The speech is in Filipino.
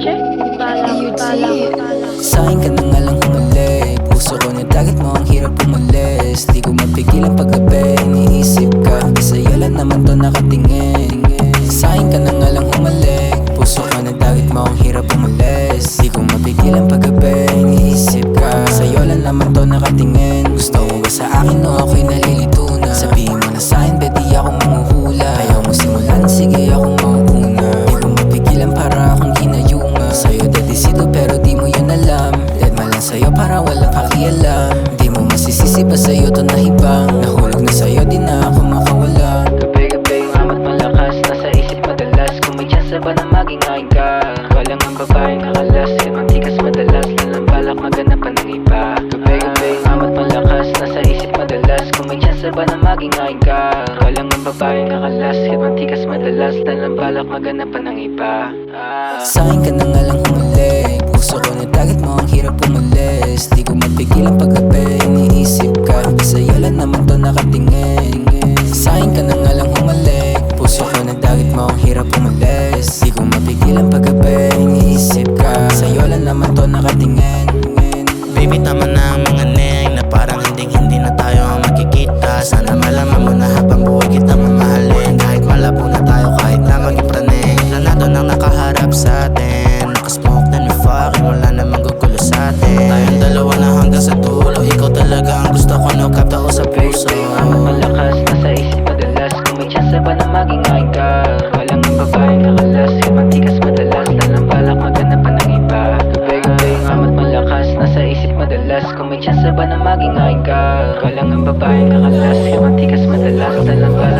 check. Sa'kin ka na nga lang humalik Puso ko na dagat mo ang hirap umalis. Di ko mapigilan paggabi Iniisip ka. Sa'yo lang naman to nakatingin. Sa'kin ka na nga lang humalik Puso ko na dagat mo ang hirap umalis sa'yo para walang pakialam Di mo masisisi ba sa'yo to nahibang Nahulog na sa'yo di na ako makawala. Gabi-gabi yung amat malakas. Nasa isip madalas Kung may chance ba na maging aking ka Walang ang babaeng kakalas Mantikas madalas. Lalang balak maganapan ng iba. Gabi-gabi yung amat malakas. Nasa isip madalas Kung may chance ba na maging aking ka Walang ang babaeng kakalas Mantikas madalas. Lalang balak maganapan ng iba. Sa'kin ka na nga lang humalik Puso ko na dagat mo ang hirap umalis Di ko mapigilan paggabi Iniisip ka. Sa'yo lang naman to nakatingin. Sa'kin ka na nga lang humalik Puso ko na dagat mo ang hirap umalis. Di ko mapigilan paggabi Iniisip ka. Sa'yo lang naman to nakatingin. Baby tama na aking ka Walang ang babaeng kakalas Mantikas madalas. Lalang balak maganapan ng iba. Gabi-gabi yung amat malakas. Nasa isip madalas. Kung may chance ba na maging aking ka Walang ang babaeng kakalas Mantikas madalas. Lalang balak